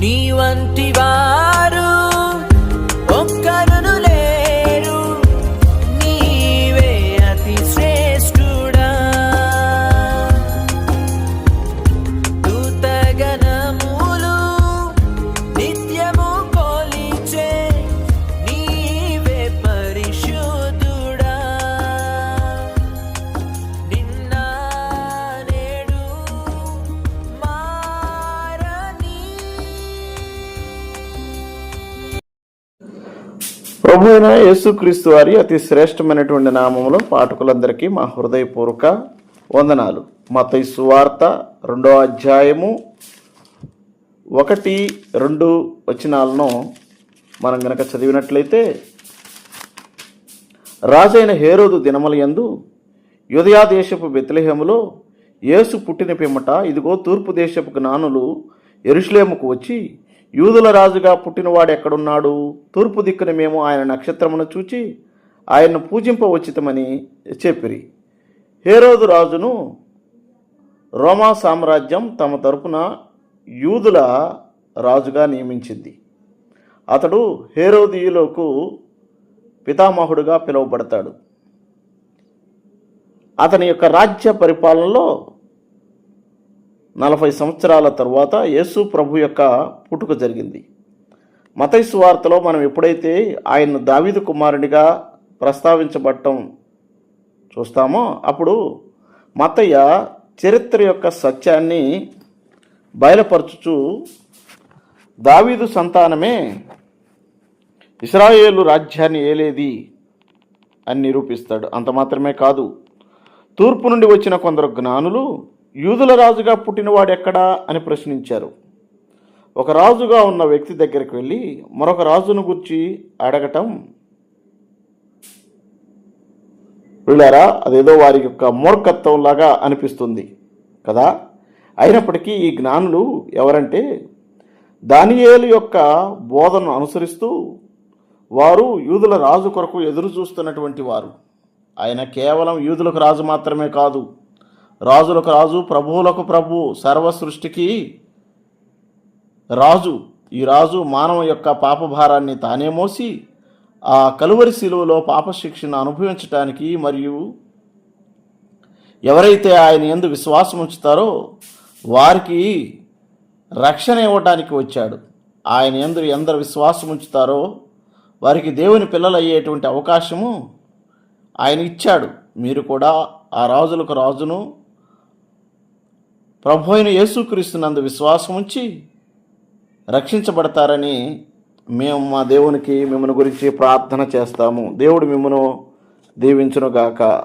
నీ వంటివా ప్రభు అయిన యేసుక్రీస్తు వారి అతి శ్రేష్టమైనటువంటి నామములో పాఠకులందరికీ మా హృదయపూర్వక వందనాలు. మత సువార్త రెండో అధ్యాయము ఒకటి రెండు వచనాలను మనం గనక చదివినట్లయితే రాజైన హేరోదు దినముల యందు యుదయా దేశపు బెత్లెహేములో యేసు పుట్టిన పిమ్మట ఇదిగో తూర్పు దేశపు జ్ఞానులు ఎరుషులేముకు వచ్చి యూదుల రాజుగా పుట్టినవాడు ఎక్కడున్నాడు? తూర్పు దిక్కున మేము ఆయన నక్షత్రమును చూచి ఆయన్ను పూజింపవచ్చితమని చెప్పిరి. హేరోదు రాజును రోమా సామ్రాజ్యం తమ తరపున యూదుల రాజుగా నియమించింది. అతడు హేరోదియులకు పితామహుడుగా పిలువబడతాడు. అతని యొక్క రాజ్య పరిపాలనలో నలభై సంవత్సరాల తరువాత యేసు ప్రభు యొక్క పుట్టుక జరిగింది. మతైసు వార్తలో మనం ఎప్పుడైతే ఆయన్ను దావీదు కుమారునిగా ప్రస్తావించబడటం చూస్తామో అప్పుడు మతయ్య చరిత్ర యొక్క సత్యాన్ని బయలుపరచుచు దావీదు సంతానమే ఇస్రాయేలు రాజ్యాన్ని ఏలేది అని నిరూపిస్తాడు. అంత మాత్రమే కాదు తూర్పు నుండి వచ్చిన కొందరు జ్ఞానులు యూదుల రాజుగా పుట్టినవాడు ఎక్కడా అని ప్రశ్నించారు. ఒక రాజుగా ఉన్న వ్యక్తి దగ్గరికి వెళ్ళి మరొక రాజును గురించి అడగటం వీళ్ళారా అదేదో వారి యొక్క మూర్ఖత్వం లాగా అనిపిస్తుంది కదా? అయినప్పటికీ ఈ జ్ఞానులు ఎవరంటే దానియేలు యొక్క బోధనను అనుసరిస్తూ వారు యూదుల రాజు కొరకు ఎదురు చూస్తున్నటువంటి వారు. ఆయన కేవలం యూదులకు రాజు మాత్రమే కాదు రాజులకు రాజు ప్రభువులకు ప్రభు సర్వ సృష్టికి రాజు. ఈ రాజు మానవ యొక్క పాపభారాన్ని తానే మోసి ఆ కలువరి శిలువలో పాపశిక్షను అనుభవించటానికి మరియు ఎవరైతే ఆయన ఎందు విశ్వాసం ఉంచుతారో వారికి రక్షణ ఇవ్వటానికి వచ్చాడు. ఆయన ఎందు ఎందరు విశ్వాసం ఉంచుతారో వారికి దేవుని పిల్లలు అయ్యేటువంటి అవకాశము ఆయన ఇచ్చాడు. మీరు కూడా ఆ రాజులకు రాజును ప్రభు అయిన యేసుక్రీస్తునందు విశ్వాసం ఉంచి రక్షించబడతారని మేము మా దేవునికి మిమ్మల్ని గురించి ప్రార్థన చేస్తాము. దేవుడు మిమ్మను దీవించునుగాక.